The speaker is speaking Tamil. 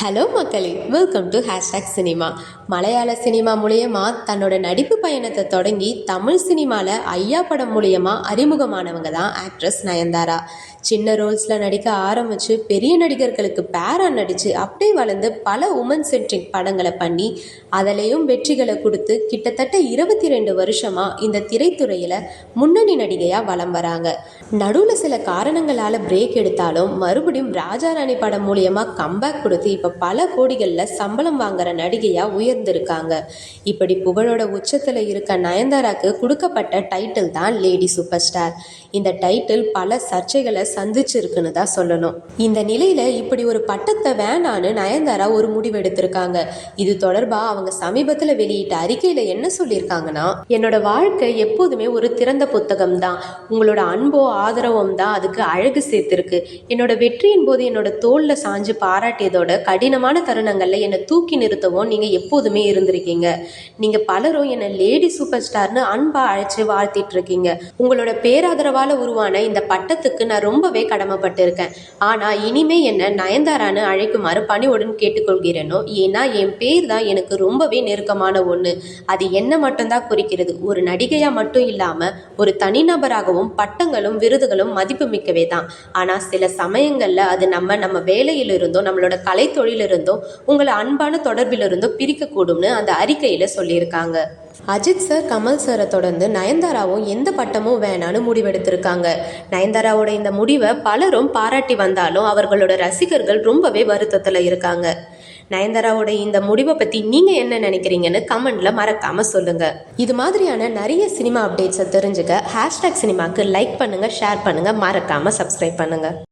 ஹலோ மக்களே. வெல்கம் டு ஹேஷ்டாக் சினிமா மலையாள சினிமா மூலியமா தன்னோட நடிப்பு பயணத்தை தொடங்கி தமிழ் சினிமாவில் ஐயா படம் மூலியமா அறிமுகமானவங்க தான் ஆக்ட்ரஸ் நயன்தாரா. சின்ன ரோல்ஸில் நடிக்க ஆரம்பித்து பெரிய நடிகர்களுக்கு பேரா நடித்து அப்படியே வளர்ந்து பல உமன் சென்ட்ரிக் படங்களை பண்ணி அதிலையும் வெற்றிகளை கொடுத்து கிட்டத்தட்ட இருபத்தி ரெண்டு வருஷமாக இந்த திரைத்துறையில் முன்னணி நடிகையாக வலம் வராங்க. நடுவில் சில காரணங்களால் பிரேக் எடுத்தாலும் மறுபடியும் ராஜாராணி படம் மூலியமாக கம்பேக் கொடுத்து இப்போ பல கோடிகளில் சம்பளம் வாங்குற நடிகையாக உயர்ந்திருக்காங்க. இப்படி புகழோட உச்சத்தில் இருக்க நயன்தாராக்கு கொடுக்கப்பட்ட டைட்டில் தான் லேடி சூப்பர் ஸ்டார் இந்த டைட்டில் பல சர்ச்சைகளை சந்திச்சிருக்குன்னு தான் சொல்லணும். இந்த நிலையில் இப்படி ஒரு பட்டத்தை வேணான்னு நயன்தாரா ஒரு முடிவு எடுத்திருக்காங்க. இது தொடர்பாக அவங்க சமீபத்தில் வெளியிட்ட அறிக்கையில் என்ன சொல்லியிருக்காங்கன்னா என்னோட வாழ்க்கை எப்போதுமே ஒரு திறந்த புத்தகம் தான். உங்களோட அன்போ ஆதரவும் தான் அதுக்கு அழகு சேர்த்திருக்கு. என்னோட வெற்றியின் போது என்னோட தோல்ல சாஞ்சு பாராட்டியதோட கடினமான தருணங்களில் என்னை தூக்கி நிறுத்தவும் நீங்கள் எப்போதுமே இருந்திருக்கீங்க. நீங்கள் பலரும் என்னை லேடி சூப்பர் ஸ்டார்னு அன்பா அழைச்சி வாழ்த்திட்டு இருக்கீங்க. உங்களோட பேராதரவால் உருவான இந்த பட்டத்துக்கு நான் ரொம்ப ரொம்பவே கடமைப்பட்டிருக்கேன். ஆனால் இனிமே என்ன நயன்தாரான்னு அழைக்குமாறு பணிவுடன் கேட்டுக்கொள்கிறேனோ ஏன்னா என் பேர் தான் எனக்கு ரொம்பவே நெருக்கமான ஒன்று அது என்ன மட்டும்தான் குறிக்கிறது. ஒரு நடிகையாக மட்டும் இல்லாமல் ஒரு தனிநபராகவும் பட்டங்களும் விருதுகளும் மதிப்புமிக்கவே தான் ஆனால் சில சமயங்களில் அது நம்ம நம்ம வேலையிலிருந்தோ நம்மளோட கலைத்தொழிலிருந்தோ உங்களை அன்பான தொடர்பிலிருந்தோ பிரிக்கக்கூடும்னு அந்த அறிக்கையில் சொல்லியிருக்காங்க. அஜித் சார் கமல் சாரை தொடர்ந்து நயன்தாராவும் எந்த பட்டமும் வேணான்னு முடிவெடுத்திருக்காங்க. நயன்தாராவோட இந்த முடிவு முடிவை பலரும் பாராட்டி வந்தாலும் அவர்களோட ரசிகர்கள் ரொம்பவே வருத்தத்தில் இருக்காங்க. நயன்தாராவோட இந்த முடிவை பற்றி நீங்கள் என்ன நினைக்கிறீங்கன்னு கமெண்ட்ல மறக்காம சொல்லுங்க. இது மாதிரியான நிறைய சினிமா அப்டேட்ஸை தெரிஞ்சுக்க ஹேஷ்டாக் சினிமாக்கு லைக் பண்ணுங்க ஷேர் பண்ணுங்க மறக்காம சப்ஸ்கிரைப் பண்ணுங்க.